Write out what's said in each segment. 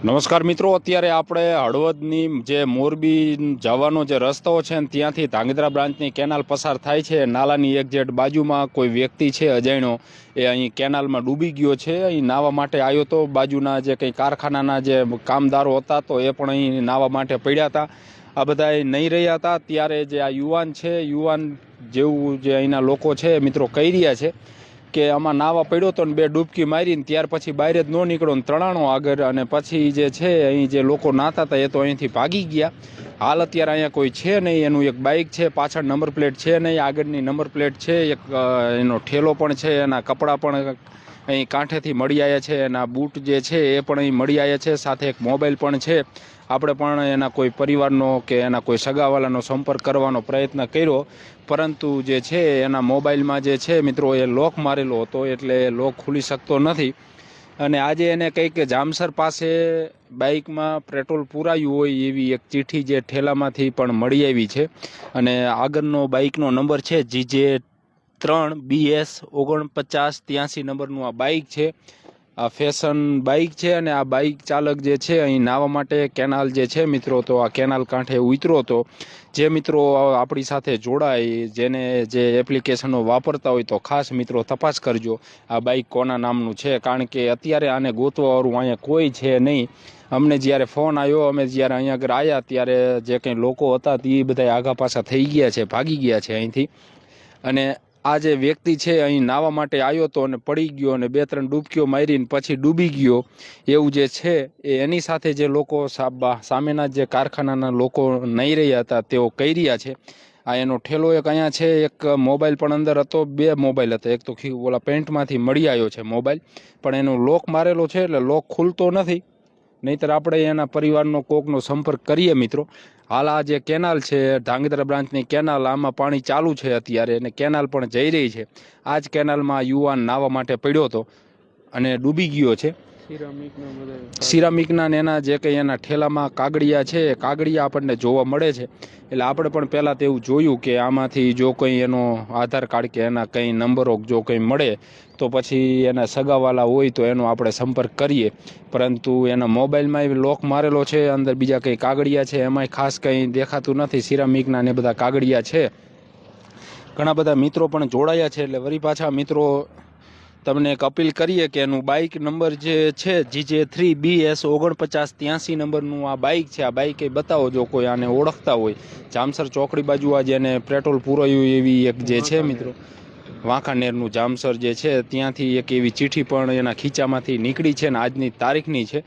નમસ્કાર મિત્રો, અત્યારે આપણે હળવદની જે મોરબી જવાનો જે રસ્તો છે ને ત્યાંથી ધાંગધ્રા બ્રાન્ચની કેનાલ પસાર થાય છે. નાલાની એક્ઝેટ બાજુમાં કોઈ વ્યક્તિ છે અજાણ્યો, એ અહીં કેનાલમાં ડૂબી ગયો છે. અહીં નાહવા માટે આવ્યો તો બાજુના જે કંઈ કારખાનાના જે કામદારો હતા તો એ પણ અહીં નાહવા માટે પડ્યા હતા. આ બધા નહીં રહ્યા હતા. ત્યારે જે આ યુવાન છે, યુવાન જેવું જે અહીંના લોકો છે મિત્રો કહી રહ્યા છે. કે આમાં નાવા પડ્યો તો ને બે ડૂબકી મારીને ત્યાર પછી બહાર જ ન નીકળ્યો ને ત્રણાણો આગળ. અને પછી જે છે, અહીં જે લોકો નાતા હતા એ તો અહીંથી ભાગી ગયા. હાલ અત્યારે અહીંયા કોઈ છે નહીં. એનું એક બાઇક છે, પાછળ નંબર પ્લેટ છે નહીં. આગળની નંબર પ્લેટ છે, એક એનો ઠેલો પણ છે, એના કપડાં પણ અહીં કાંઠેથી મળી આવ્યા છે. એના બૂટ જે છે એ પણ અહીં મળી આવ્યા છે. સાથે એક મોબાઈલ પણ છે. આપણે પણ એના કોઈ પરિવારનો કે એના કોઈ સગાવાલાનો સંપર્ક કરવાનો પ્રયત્ન કર્યો. પરંતુ જે છે, એના મોબાઈલમાં જે છે મિત્રો, એ લોક મારેલો હતો એટલે એ લોક ખુલી શકતો નથી. અને આજે એને કંઈક જામસર પાસે બાઇકમાં પેટ્રોલ પુરાયું હોય એવી એક ચિઠ્ઠી જે ઠેલામાંથી પણ મળી આવી છે. અને આગળનો બાઇકનો નંબર છે, જીજે ત્રણ બીએસ ઓગણપચાસ ત્યાંસી નંબરનું આ બાઇક છે. આ ફેશન બાઇક છે અને આ બાઇક ચાલક જે છે, અહીં નાહવા માટે કેનાલ જે છે મિત્રો, તો આ કેનાલ કાંઠે ઉતરો હતો જે મિત્રો આપણી સાથે જોડાય, જેને જે એપ્લિકેશનો વાપરતા હોય તો ખાસ મિત્રો તપાસ કરજો, આ બાઇક કોના નામનું છે? કારણ કે અત્યારે આને ગોતવાવાળું અહીંયા કોઈ છે નહીં. અમને જ્યારે ફોન આવ્યો અમે જ્યારે અહીંયા આગળ આવ્યા ત્યારે જે કંઈ લોકો હતા, તે બધા આગા પાછા થઈ ગયા છે, ભાગી ગયા છે અહીંથી. અને આ જે વ્યક્તિ છે અહીં નાહવા માટે આવ્યો હતો અને પડી ગયો અને બે ત્રણ ડૂબકીઓ મારીને પછી ડૂબી ગયો, એવું જે છે એ એની સાથે જે લોકો સામેના જે કારખાનાના લોકો નહીં રહ્યા હતા, તેઓ કહી રહ્યા છે. આ એનો ઠેલો એક અહીંયા છે, એક મોબાઈલ પણ અંદર હતો, બે મોબાઈલ હતા. એક તો ઓલા પેન્ટમાંથી મળી આવ્યો છે મોબાઈલ, પણ એનો લોક મારેલો છે, એટલે લોક ખુલતો નથી. નહીતર આપણે એના પરિવારનો કોકનો સંપર્ક કરીએ મિત્રો. હાલ આ જે કેનાલ છે, ધાંગધ્રા બ્રાન્ચની કેનાલ, આમાં પાણી ચાલુ છે અત્યારે અને કેનાલ પણ જઈ રહી છે. આ જ કેનાલમાં યુવાન નાહવા માટે પડ્યો હતો અને ડૂબી ગયો છે. સિરામિકના ને એના જે કંઈ એના ઠેલામાં કાગડિયા છે, એ કાગડિયા આપણને જોવા મળે છે. એટલે આપણે પણ પહેલાં તો એવું જોયું કે આમાંથી જો કંઈ એનો આધાર કાર્ડ કે એના કંઈ નંબરો જો કંઈ મળે, તો પછી એના સગાવાલા હોય તો એનો આપણે સંપર્ક કરીએ. પરંતુ એના મોબાઈલમાં લોક મારેલો છે, અંદર બીજા કંઈ કાગડિયા છે, એમાંય ખાસ કંઈ દેખાતું નથી. સિરામિકના ને બધા કાગડિયા છે. ઘણા બધા મિત્રો પણ જોડાયા છે, એટલે વરી પાછા મિત્રો તમને એક અપીલ કરીએ કે એનું બાઇક નંબર જે છે, જીજે થ્રી બી એસ ઓગણપચાસ ત્યાંસી નંબરનું આ બાઇક છે. આ બાઇક એ બતાવો જો કોઈ આને ઓળખતા હોય. જામસર ચોકડી બાજુ આ જેને પેટ્રોલ પૂરાયું એવી એક જે છે મિત્રો, વાંકાનેરનું જામસર જે છે, ત્યાંથી એક એવી ચીઠી પણ એના ખીચામાંથી નીકળી છે ને આજની તારીખની છે.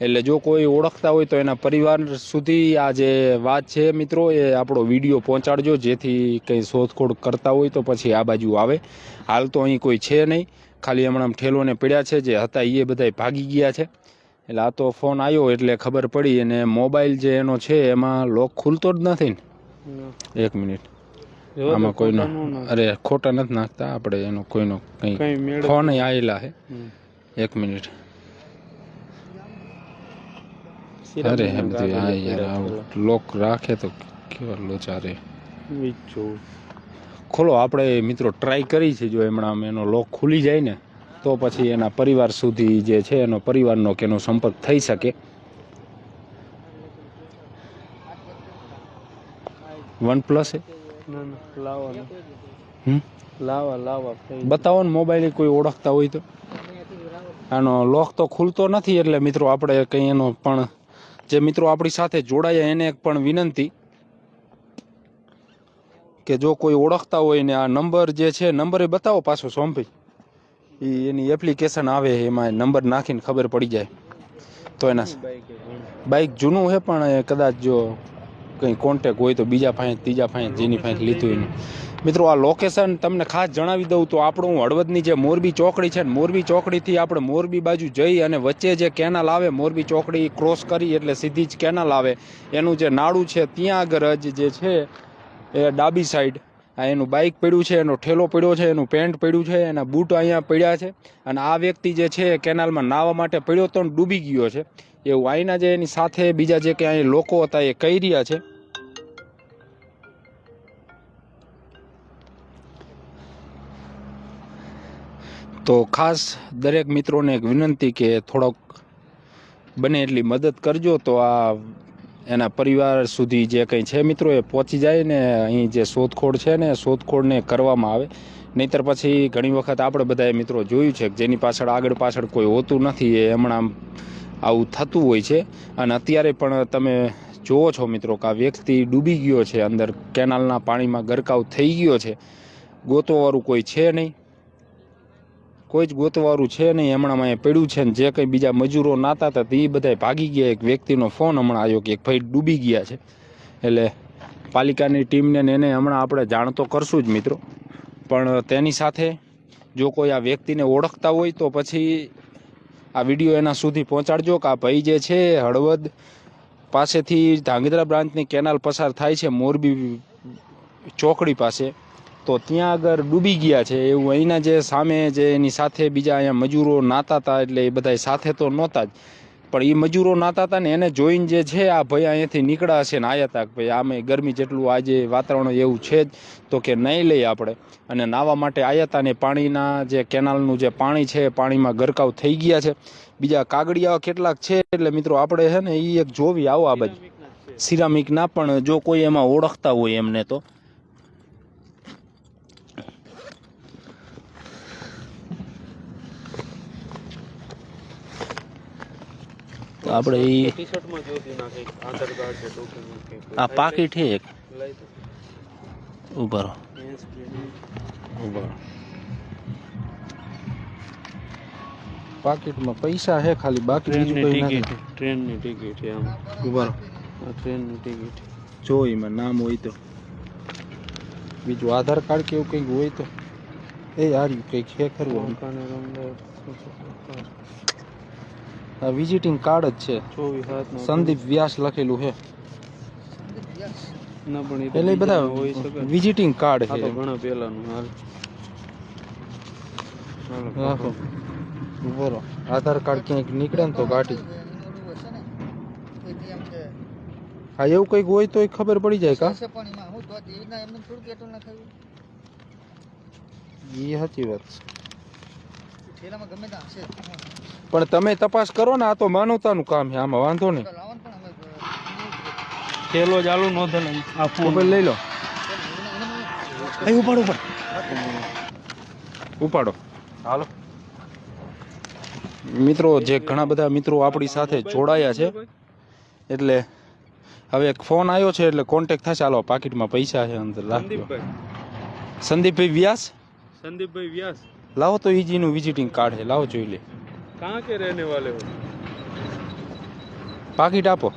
એટલે જો કોઈ ઓળખતા હોય તો એના પરિવાર સુધી આ જે વાત છે મિત્રો, એ આપણો વીડિયો પહોંચાડજો. જેથી કંઈ શોધખોળ કરતા હોય તો પછી આ બાજુ આવે. હાલ તો અહીં કોઈ છે નહીં. ખાલી હમણાં ઠેલોને પડ્યા છે જે હતા એ બધાય ભાગી ગયા છે. એટલે આ તો ફોન આવ્યો એટલે ખબર પડી અને મોબાઈલ જે એનો છે એમાં લોક ખુલતો જ નથી ને. એક મિનિટ. આમાં કોઈનો અરે ખોટા નથી નાખતા આપણે એનો કોઈનો કંઈ ફોન આવેલા છે. હમ. એક મિનિટ. અરે એમ તો હા યાર લોક રાખે તો કેવા લોચા રે. જોઉં. ખોલો આપણે મિત્રો ટ્રાય કરી છે જો હમણાં એનો લોક ખુલી જાય ને તો પછી એના પરિવાર સુધી જે છે એનો પરિવારનો કે એનો સંપર્ક થઈ શકે. વન પ્લસ બતાવો ને મોબાઈલ કોઈ ઓળખતા હોય તો. આનો લોક તો ખુલતો નથી એટલે મિત્રો આપણે કંઈ એનો પણ જે મિત્રો આપણી સાથે જોડાયા એને એક પણ વિનંતી. કે જો કોઈ ઓળખતા હોય ને આ નંબર જે છે નંબર એ બતાવો પાછો સોમભાઈ એ એની એપ્લિકેશન આવે એમાં નંબર નાખીને ખબર પડી જાય. તો એના બાઇક જૂનું? છે પણ કદાચ જો કંઈ કોન્ટેક હોય તો બીજા પાસે ત્રીજા ફાઇન જેની ફાઇન લીધું એનું. મિત્રો આ લોકેશન તમને ખાસ જણાવી દઉં તો આપણું હળવદની જે મોરબી ચોકડી છે ને મોરબી ચોકડીથી આપણે મોરબી બાજુ જઈ અને વચ્ચે જે કેનાલ આવે મોરબી ચોકડી ક્રોસ કરી એટલે સીધી જ કેનાલ આવે. એનું જે નાળું છે ત્યાં આગળ જ જે છે એ ડાબી સાઈડ આ એનું બાઇક પડ્યું છે, એનો ઠેલો પડ્યો છે, એનું પેન્ટ પડ્યું છે, એના બૂટ અહીંયા પડ્યા છે. અને આ વ્યક્તિ જે છે એ કેનાલમાં નાહવા માટે પડ્યો તો ડૂબી ગયો છે. એવું અહીંના જે એની સાથે બીજા જે કે અહીં લોકો હતા એ કહી રહ્યા છે. તો ખાસ દરેક મિત્રોને એક વિનંતી કે થોડોક બને એટલી મદદ કરજો. તો આ એના પરિવાર સુધી જે કંઈ છે મિત્રો એ પહોંચી જાય ને અહીં જે શોધખોળ છે ને શોધખોળને કરવામાં આવે. નહીંતર પછી ઘણી વખત આપણે બધાએ મિત્રો જોયું છે કે જેની પાછળ આગળ પાછળ કોઈ હોતું નથી, એ હમણાં આવું થતું હોય છે. અને અત્યારે પણ તમે જુઓ છો મિત્રો કે આ વ્યક્તિ ડૂબી ગયો છે, અંદર કેનાલના પાણીમાં ગરકાવ થઈ ગયો છે. ગોતોવાળું કોઈ છે નહીં. કોઈ જ ગોતવાળું છે નહીં. હમણાં અહીંયા પડ્યું છે ને જે કંઈ બીજા મજૂરો નાતા હતા, તે બધાય ભાગી ગયા. એક વ્યક્તિનો ફોન હમણાં આવ્યો કે એક ભાઈ ડૂબી ગયા છે. એટલે પાલિકાની ટીમને ને એને હમણાં આપણે જાણ તો કરશું જ મિત્રો. પણ તેની સાથે જો કોઈ આ વ્યક્તિને ઓળખતા હોય તો પછી આ વીડિયો એના સુધી પહોંચાડજો કે આ ભાઈ જે છે હળવદ પાસેથી ધાંગધ્રા બ્રાન્ચની કેનાલ પસાર થાય છે મોરબી ચોકડી પાસે. તો ત્યાં આગળ ડૂબી ગયા છે એવું અહીંના જે સામે જે એની સાથે બીજા અહીંયા મજૂરો નાતા હતા એટલે એ બધા સાથે તો નહોતા જ. પણ એ મજૂરો નાતા હતા ને એને જોઈને જે છે આ ભાઈ અહીંયાથી નીકળ્યા છે ને આવ્યા હતા કે ભાઈ આમે ગરમી જેટલું આજે વાતાવરણ એવું છે જ, તો કે નહીં લઈએ આપણે. અને નાવા માટે આવ્યા હતા ને પાણીના જે કેનાલનું જે પાણી છે પાણીમાં ગરકાવ થઈ ગયા છે. બીજા કાગડિયા કેટલાક છે એટલે મિત્રો આપણે છે ને એ એક જોવી આવો આ બાજુ. સિરામિકના પણ જો કોઈ એમાં ઓળખતા હોય એમને તો. તો આપણે એ આ પાકીટ છે એક. ઊભા ઊભા પાકીટમાં પૈસા છે ખાલી બાકી બીજું કંઈ ટિકિટ નથી. ટ્રેનની ટિકિટ છે આમ. ઊભા રહો. આ ટ્રેનની ટિકિટ જો એમાં નામ હોય તો. બીજું આધાર કાર્ડ કે એવું કંઈક હોય તો. એ આર્યું કંઈક છે ખરું આમ. વાંકાનેર અમદાવાદ આ વિઝિટિંગ કાર્ડ જ છે. ચોવીસ સંદીપ વ્યાસ લખેલું છે. એટલે બધા વિઝિટિંગ કાર્ડ છે. ઘણા પહેલાનું હાલ. રાખો ઊભો આધાર કાર્ડ ક્યાંક નીકળે ને તો કાઢી. હા એવું કંઈક હોય તો ખબર પડી જાય કા? એ સાચી વાત છે. પણ તમે તપાસ કરો ને આ તો માનવતાનું કામ છે આમાં વાંધો નહીં. થેલો ચાલુ નો ધન આ ફોન. લઈ લો. ઉપાડો ઉપાડો. ઉપાડો. હાલો. મિત્રો જે ઘણા બધા મિત્રો આપણી સાથે જોડાયા છે એટલે હવે એક ફોન આવ્યો છે એટલે કોન્ટેક થશે. હાલો પાકીટમાં પૈસા છે અંદર રાખજો. સંદીપભાઈ. વ્યાસ? સંદીપભાઈ વ્યાસ. લાવો તો ઈજીનું વિઝિટિંગ કાર્ડ છે લાવો જોઈ લે. कहाँ के रहने वाले हो? पाकिट आपो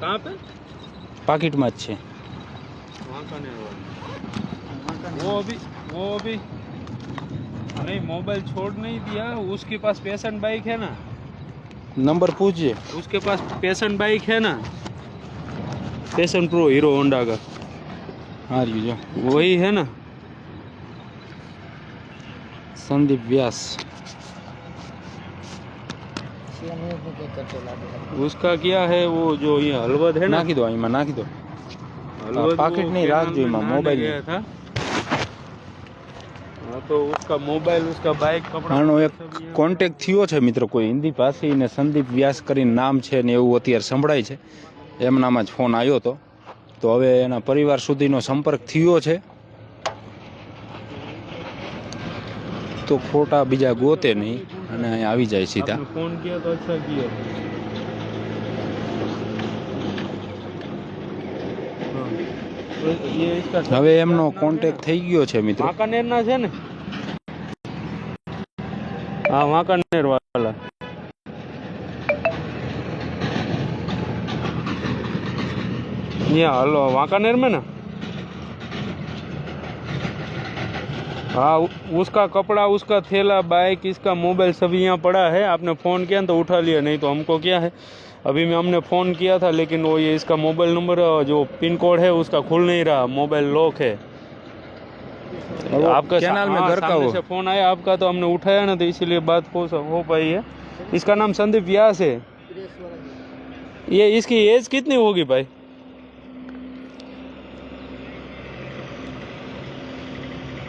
कहाँ पे? पाकिट में अच्छे वहाँ का नहीं वो अभी वो अभी नहीं मोबाइल छोड़ नहीं दिया उसके पास पेशेंट बाइक है ना? नंबर पूछिए। उसके पास पेशेंट बाइक है ना? पेशेंट प्रो हीरो होंडा का। हाँ जी। वही है ना? संदीप व्यास। उसका क्या है वो जो ये हलवद है ना નાખી દો અહીંમાં નાખી દો हलवद पाकेट वो नहीं, कैनाल राख जो में इमा, नहाने मोबाइल गया नहीं। था हाँ तो उसका मोबाइल उसका बाइक कपड़ा આનો એક सब यहाँ- કોન્ટેક્ટ થયો છે મિત્રો કોઈ હિન્દી ભાષી ને સંદીપ વ્યાસ કરીને નામ છે ને એવું અત્યારે સંભળાય છે એમનામાં જ ફોન આવ્યો હતો તો હવે એના પરિવાર સુધીનો સંપર્ક થયો છે તો ખોટા બીજા ગોતે નહીં અને અહીં આવી જાય સીધા. ફોન કિયા તો અચ્છા કિયા હવે એમનો કોન્ટેક્ટ થઈ ગયો છે મિત્રો. વાંકાનેરના છે ને? હા વાંકાનેર વાલા. હાલો વાંકાનેર મેં ને? हाँ उसका कपड़ा उसका थैला बाइक इसका मोबाइल सभी यहाँ पड़ा है। आपने फ़ोन किया तो उठा लिया नहीं तो हमको क्या है? अभी मैं हमने फ़ोन किया था लेकिन वो ये इसका मोबाइल नंबर जो पिन कोड है उसका खुल नहीं रहा। मोबाइल लॉक है। आपका चैनल में हाँ, घर का से फ़ोन आया आपका तो हमने उठाया ना तो इसीलिए बात हो पाई है। इसका नाम संदीप व्यास है। ये इसकी एज कितनी होगी भाई?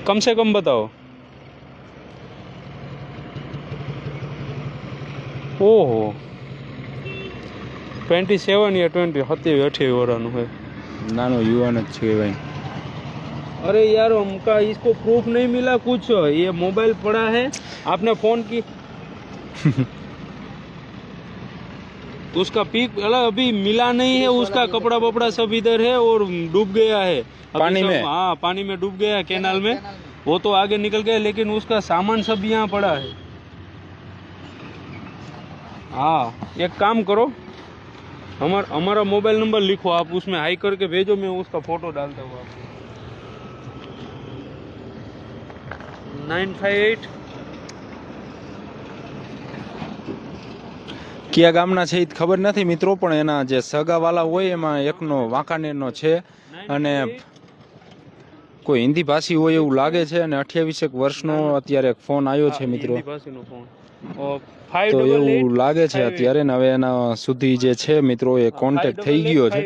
कम से कम बताओ। ओहो। ट्वेंटी सेवन या ट्वेंटी हती हुई अठी हुई वरानु है नानो युवान अच्छे भाई। अरे यार हमका इसको प्रूफ नहीं मिला कुछ। ये मोबाइल पड़ा है। आपने फ़ोन की उसका पीक अला अभी मिला नहीं है उसका कपड़ा वपड़ा सब इधर है और डूब गया है। पानी में? हाँ पानी में डूब गया है कैनाल में। वो तो आगे निकल गया लेकिन उसका सामान सब यहाँ पड़ा है। हाँ एक काम करो। हमार हमारा मोबाइल नंबर लिखो आप उसमें हाई करके भेजो मैं उसका फ़ोटो डालता हूँ आपको। नाइन फाइव एट કયા ગામના છે એ ખબર નથી. મિત્રો પણ એના જે સગાવાલા હોય એમાં એકનો વાંકાનેરનો છે અને કોઈ હિન્દી ભાષી હોય એવું લાગે છે અને અઠ્યાવીસેક વર્ષનો અત્યારે એક ફોન આવ્યો છે મિત્રો. તો એવું લાગે છે અત્યારે ને હવે એના સુધી જે છે મિત્રો એ કોન્ટેક્ટ થઈ ગયો છે.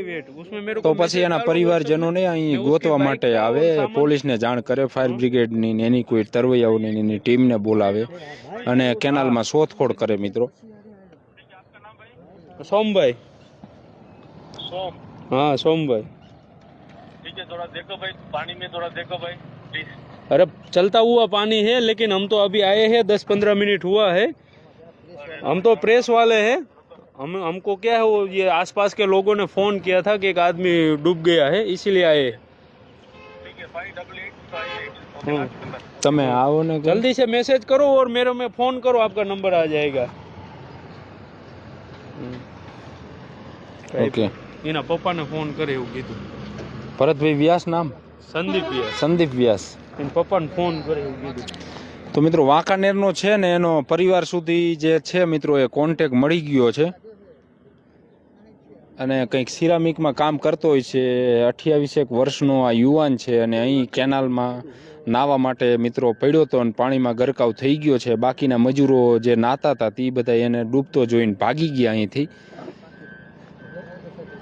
તો પછી એના પરિવારજનોને અહીં ગોતવા માટે આવે પોલીસને જાણ કરે ફાયર બ્રિગેડની ને એની કોઈ તરવૈયાઓની એની ટીમને બોલાવે અને કેનાલમાં શોધખોળ કરે મિત્રો. सोमभाई हाँ सोमभाई ठीक है थोड़ा देखो भाई पानी में थोड़ा देखो भाई प्लीज अरे चलता हुआ पानी है लेकिन हम तो अभी आए हैं दस पंद्रह मिनट हुआ है हम तो प्रेस वाले हैं हम हमको क्या है वो ये आसपास के लोगों ने फोन किया था कि एक आदमी डूब गया है इसीलिए आए ठीक है five double eight five eight हाँ। તમે આવો ને जल्दी से मैसेज करो और मेरे में फोन करो आपका नंबर आ जाएगा ઓકે. એના પપ્પાને ફોન કરે એવું કીધું. ભરતભાઈ વ્યાસ નામ? સંદીપ વ્યાસ. સંદીપ વ્યાસ. એના પપ્પાને ફોન કરે એવું કીધું. તો મિત્રો વાંકાનેરનો છે ને એનો પરિવાર સુધી જે છે મિત્રો એ કોન્ટેક મળી ગયો છે. અને કંઈક સિરામિકમાં કામ કરતો હોય છે. અઠ્યાવીસેક વર્ષનો આ યુવાન છે અને અહીં કેનાલમાં નાવા માટે મિત્રો પડ્યો હતો અને પાણીમાં ગરકાવ થઈ ગયો છે. બાકીના મજૂરો જે નાતા હતા તે બધા એને ડૂબતો જોઈને ભાગી ગયા અહીંથી.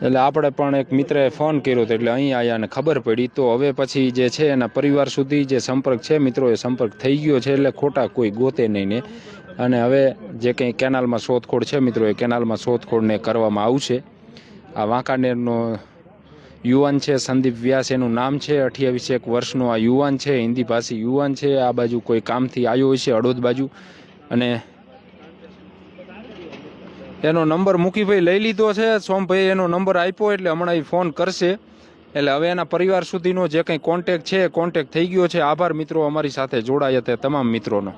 એટલે આપણે પણ એક મિત્રએ ફોન કર્યો હતો એટલે અહીં આવ્યા અને ખબર પડી. તો હવે પછી જે છે એના પરિવાર સુધી જે સંપર્ક છે મિત્રો એ સંપર્ક થઈ ગયો છે એટલે ખોટા કોઈ ગોતે નહીં ને. અને હવે જે કંઈ કેનાલમાં શોધખોળ છે મિત્રો, એ કેનાલમાં શોધખોળને કરવામાં આવશે. આ વાંકાનેરનો યુવાન છે સંદીપ વ્યાસ, એનું નામ છે. અઠ્યાવીસ એક વર્ષનો આ યુવાન છે, હિન્દી ભાષી યુવાન છે. આ બાજુ કોઈ કામથી આવ્યો હોય છે, અડોદ બાજુ. અને એનો નંબર મુકીભાઈ લઈ લીધો છે. સોમભાઈ એનો નંબર આપ્યો એટલે હમણાં એ ફોન કરશે. એટલે હવે એના પરિવાર સુધીનો જે કંઈ કોન્ટેક છે કોન્ટેક થઈ ગયો છે. આભાર મિત્રો, અમારી સાથે જોડાયા તે તમામ મિત્રોનો.